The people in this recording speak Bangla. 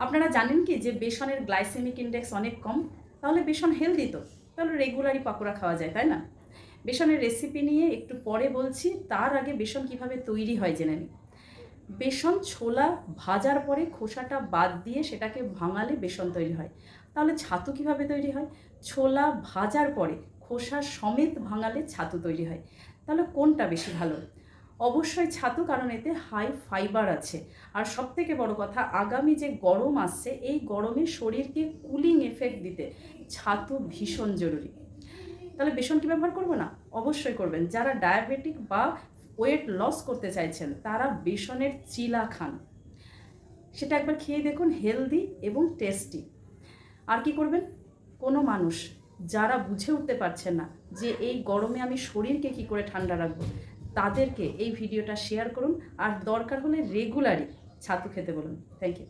আপনারা জানেন কি যে বেসনের গ্লাইসেমিক ইন্ডেক্স অনেক কম, তাহলে বেসন হেলদি তো, তাহলে রেগুলারই পাকোড়া খাওয়া যায়, তাই না? বেসনের রেসিপি নিয়ে একটু পরে বলছি, তার আগে বেসন কীভাবে তৈরি হয় জেনে নিই। বেসন ছোলা ভাজার পরে খোসাটা বাদ দিয়ে সেটাকে ভাঙালে বেসন তৈরি হয়। তাহলে ছাতু কীভাবে তৈরি হয়? ছোলা ভাজার পরে খোসা সমেত ভাঙালে ছাতু তৈরি হয়। তাহলে কোনটা বেশি ভালো? অবশ্যই ছাতু, কারণ এতে হাই ফাইবার আছে। আর সব থেকে বড় কথা, আগামী যে গরম আসছে, এই গরমে শরীরকে কুলিং এফেক্ট দিতে ছাতু ভীষণ জরুরি। তাহলে বেসন কি ব্যবহার করব না? অবশ্যই করবেন। যারা ডায়াবেটিক বা ওয়েট লস করতে চাইছেন, তারা বেসনের চিলা খান। সেটা একবার খেয়ে দেখুন হেলদি এবং টেস্টি আর কি করবেন? কোনো মানুষ, যারা বুঝে উঠতে পারছেন না যে এই গরমে আমি শরীরকে কি করে ঠান্ডা রাখব তাদেরকে এই ভিডিওটা শেয়ার করুন। আর দরকার হলে রেগুলারই ছাতু খেতে বলুন। Thank you